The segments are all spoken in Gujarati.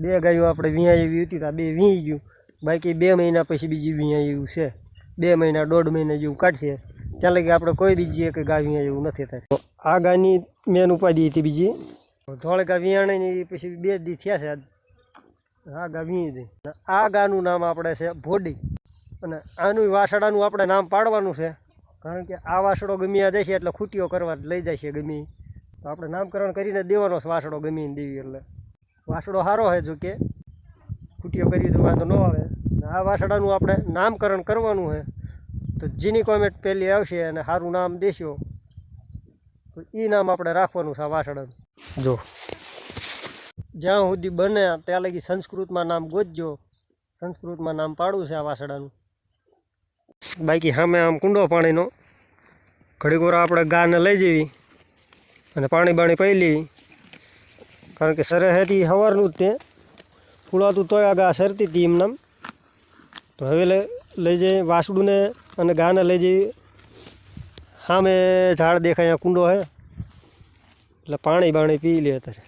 બે ગાયો આપણે વિયા એવી હતી તો આ બે વીઈ ગયું. બાકી બે મહિના પછી બીજી વિયા એવું છે. બે મહિના, દોઢ મહિના જેવું કાઢશે. ત્યાં લગી આપણે કોઈ બીજી એક ગાય વિયા એવું નથી થાય. આ ગાયની મેન ઉપાધિ હતી બીજી. ધોળ ગા વિયાણી પછી બે દી થયા છે આ ગા વીઈ હતી. આ ગાનું નામ આપણે છે ભોડી. અને આનું વાસડાનું આપણે નામ પાડવાનું છે. કારણ કે આ વાસડો ગમ્યા જશે એટલે ખૂટીઓ કરવા લઈ જાય છે ગમી તો આપણે નામકરણ કરીને દેવાનો વાસડો ગમીને દેવી એટલે. વાસડો સારો છે જો કે. કુટીઓ કરી તો વાંધો ન આવે. આ વાસડાનું આપણે નામકરણ કરવાનું છે તો જીની કોમેન્ટ પહેલી આવશે અને સારું નામ દેશો, તો એ નામ આપણે રાખવાનું છે આ વાસડાનું જો. જ્યાં સુધી બને ત્યાં લગી સંસ્કૃતમાં નામ ગોતજો. સંસ્કૃતમાં નામ પાડવું છે આ વાસડાનું બાકી સામે આમ કુંડો પાણીનો. ઘડીક વાર આપણે ગાને લઈ જવી અને પાણી બાણી પી કારણ કે સરે હતી સવારનું જ તે. ફૂલાતું તોય આગા સરતી હતી એમનામ. તો હવે લઈ લઈ વાસડુને અને ગાને લઈ જઈએ સામે ઝાડ દેખાય, અહીંયા કુંડો હે. એટલે પાણી બાણી પી લે અત્યારે.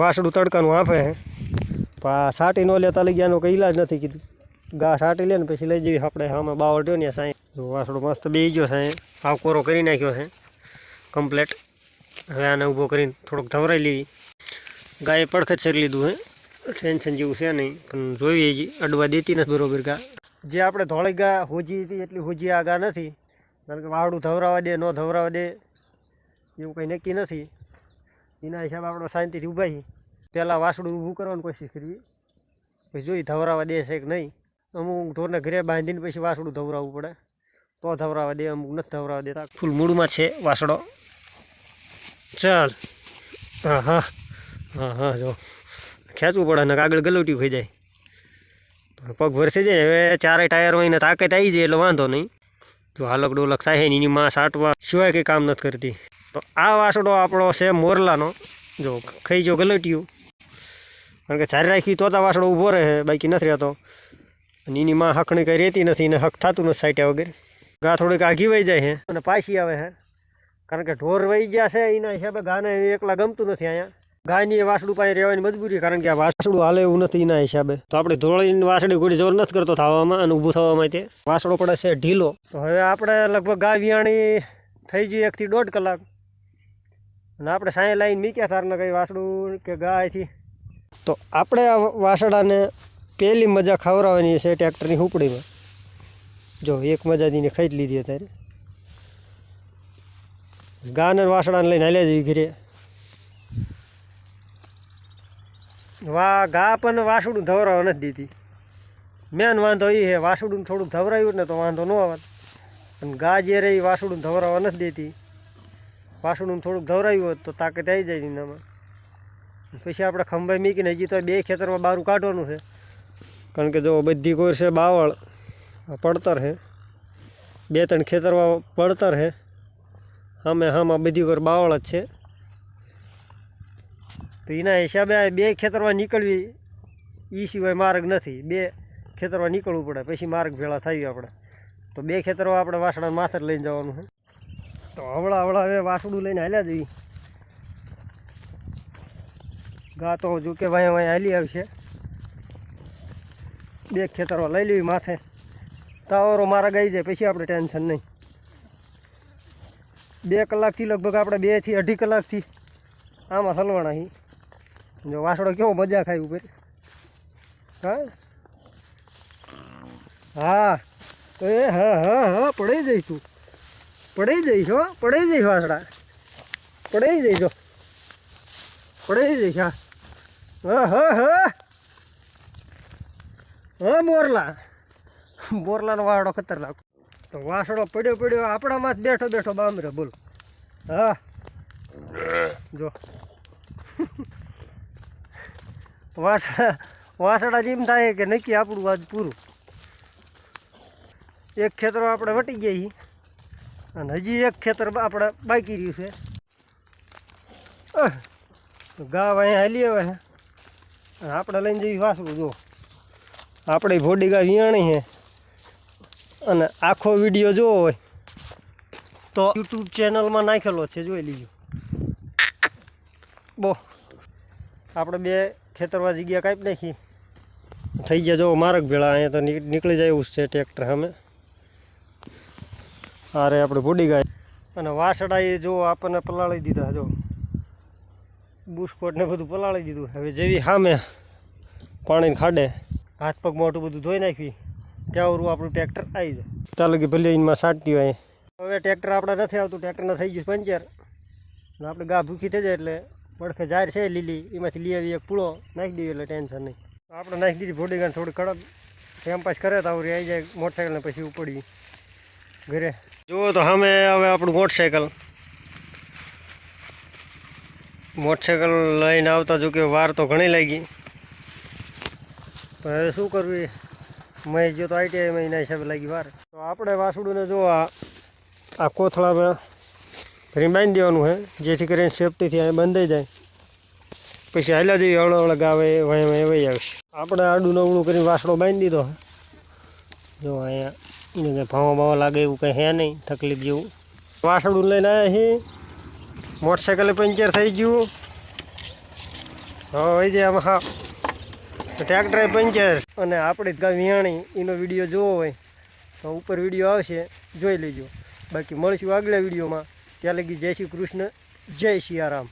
વાસડું તડકાનું આફે હે. પણ આ સાટી ન લેતા લઈ ગયાનો કંઈ ઈલાજ નથી કીધું. ગા આટી લે ને પછી લઈ જઈએ આપણે. આમાં બાવળ ને સાંઈ. જો વાસડો મસ્ત બેસી ગયો સાંઈ ભાવ કોરો કરી નાખ્યો છે. કમ્પ્લેટ. હવે આને ઊભો કરીને થોડોક ધવરાઈ લેવી ગાયે પડખત સરી લીધું હે. ટેન્શન જેવું છે નહીં, પણ જોઈએ જ અડવા દેતી નથી બરોબર ગા. જે આપણે ધોળી ગા હોજી હતી, એટલી હોજી આ ગા નથી. કારણ કે વાવડું ધવરાવા દે, ન ધવરાવા દે, એવું કંઈ નક્કી નથી. એના હિસાબે આપણે શાંતિથી ઊભા છીએ. પહેલાં વાસડું ઊભું કરવાની કોશિશ કરવી પછી જોઈ ધવરાવા દે છે કે નહીં. અમુક ઢોરને ઘરે બાંધીને પછી વાસડું ધવરાવવું પડે. તો ધવરાવા દે, અમુક નથી ધવરાવા દેતા. ફૂલ મૂળમાં છે વાસડો ચાલ. હા હા હા હા જો. ખેંચવું પડે ને આગળ ગલોટ્યું ખાઈ જાય. પગ ભરસી જાય ને, હવે ચારે હોય ને તાકાત આવી જાય, એટલે વાંધો નહીં. જો હાલક ડોલક થાય ને, એની માં સાટવા સિવાય કંઈ કામ નથી કરતી. તો આ વાસડો આપણો છે મોરલાનો. જો, ખાઈ જો ગલોટિયું. કારણ કે ચારે રાખી તો વાસડો ઊભો રહે, બાકી નથી રહેતો. અને એની માં હકણી કંઈ રહેતી નથી ને હક થતું નથી સાઈટ્યા વગેરે. ગા થોડીક આઘી વહી જાય છે અને પાછી આવે છે કારણ કે ઢોર વહી ગયા છે એના હિસાબે ગાને એકલા ગમતું નથી અહીંયા. ગાયની વાસડું પાસે રહેવાની મજબૂરી કારણ કે આ વાસડું હાલે એવું નથી એના હિસાબે. તો આપણે ધોળીને વાસડી ઘોડી જોર નથી કરતો થવામાં અને ઊભું થવામાં તે. વાસડો પડે છે ઢીલો. તો હવે આપણે લગભગ ગાય વિયાણી થઈ જઈએ એકથી દોઢ કલાક. અને આપણે સાંય લાઈન મીક્યા તારને કંઈ વાસડું કે ગાયથી. તો આપણે આ વાસડાને પહેલી મજા ખવડાવવાની છે ટ્રેક્ટરની હુંપડીમાં. જો, એક મજા દીને ખાઈ લીધી અત્યારે. ગાને વાસણાને લઈને હાલ્યા જવી ઘરે. વા ગા પણ વાસુડું ધવરાવા નથી દીધી. મેન વાંધો એ છે વાસડું થોડુંક ધવરાયું ને તો વાંધો ન આવત અને ગા જે રહી વાસડું ધવરાવા નથી દેતી. વાસુડું થોડુંક ધવરાયું હોત તો તાકાત આવી જાય એનામાં. પછી આપણે ખંભાઈ મીકીને હજી તો બે ખેતરમાં બારું કાઢવાનું છે. કારણ કે જો બધી કોર છે બાવળ પડતર છે. બે ત્રણ ખેતરમાં પડતર છે. સામે હામાં બધી કોર બાવળ જ છે. તો એના હિસાબે બે ખેતરમાં નીકળવી એ સિવાય માર્ગ નથી. બે ખેતરમાં નીકળવું પડે, પછી માર્ગ ભેળા થઈ આપણે તો બે ખેતરો આપણે વાસણા માથે લઈને જવાનું છે. તો હવળા હવળા હવે વાસડું લઈને હાલ્યા જઈએ ગા તો જો કે ભાઈ ભાઈ હાલી આવશે. બે ખેતરમાં લઈ લેવી માથે. તાવરો મારા ગઈ જાય, પછી આપણે ટેન્શન નહીં. બે કલાકથી લગભગ આપણે બેથી અઢી કલાકથી આમાં સલવાણા હી જો વાસડો કેવો મજા ખાય ઉપર. હા? હા. તો એ હા હા હા, પડી જઈશ તું. પડી જઈશ હો, પડી જઈશ વાસડા પડી જઈશ પડી જઈશ, હા. હા હા હા. હા મોરલા? મોરલાનો વાસડો ખતરનાક. તો વાસડો પડ્યો પડ્યો, આપણામાં જ બેઠો બેઠો બામરે, બોલો. હા. જો. વાસડા વાસડા જેમ થાય કે નક્કી આપણું આજ પૂરું. એક ખેતરો આપણે વટી ગયા અને હજી એક ખેતર આપણે બાકી રહ્યું છે. ગાવ અહીંયા હાલી આવે આપણે લઈને જઈએ વાસડું જો. આપણે ભોડીગા વિયાણી છે. અને આખો વીડિયો જોવો હોય તો યુટ્યુબ ચેનલમાં નાખેલો છે, જોઈ લીજો. બો. આપણે બે ખેતરમાં જગ્યા કાપી નાખી. થઈ ગયા જો માર્ગ ભેળા, અહીંયા તો નીક- નીકળી જાય એવું છે ટ્રેક્ટર સામે. અરે આપણે ભૂડી ગયા. અને વાસડા એ જો આપણને પલાળી દીધા જો બુસ્કોટ ને બધું પલાળી દીધું. હવે જેવી સામે પાણીને ખાડે. હાથ પગ મોટું બધું ધોઈ નાખવી ત્યાં ઓરું આપણું ટ્રેક્ટર આવી જાય. ચાલો કે ભલે એમાં સાટતી હોય. હવે ટ્રેક્ટર આપણે નથી આવતું ટ્રેક્ટરના થઈ ગયું પંચર. અને આપણે ગા ભૂખી થઈ જાય એટલે પડખે જાર છે લીલી એમાંથી લઈ આવી એક પૂળો નાખી દઈએ એટલે ટેન્શન નહીં. આપણે નાખી દીધી ભોડી ગાને થોડી કડક. ટાઈમ પાસ કરે તો આવરી આવી જાય મોટરસાઇકલને પછી ઉપડી ઘરે. જુઓ તો સામે હવે આપણું મોટરસાઇકલ મોટરસાઇકલ લઈને આવતા જો કે વાર તો ઘણી લાગી. હવે શું કરવું? મેં જો તો આઈટીઆઈમાં એના હિસાબે લાગી વાર તો આપણે વાસુડુને જો આ આ કોથળામાં બાંધી દેવાનું છે જેથી કરીને સેફટીથી અહીં બંધાઈ જાય. પછી હાલ્યા જઈએ અવળો અવળા ગાવે, વહી વહી વહી આવશે. આપણે આડું નવડું કરીને વાસડો બાંધી દીધો જો અહીંયા એને કંઈ ભાવા ભાવા લાગે એવું કંઈ હે નહીં, તકલીફ જેવું. વાસડું લઈને આવ્યા છીએ મોટરસાઇકલે પંચર થઈ ગયું. હવે જાય આમાં હા. ટ્રેક્ટરે પંચર અને આપણે જ ગાય વિયાણી એનો વીડિયો જોવો હોય તો ઉપર વીડિયો આવશે, જોઈ લેજો. બાકી મળશું આગલા વિડીયોમાં. ત્યાં લગી જય શ્રી કૃષ્ણ, જય સિયારામ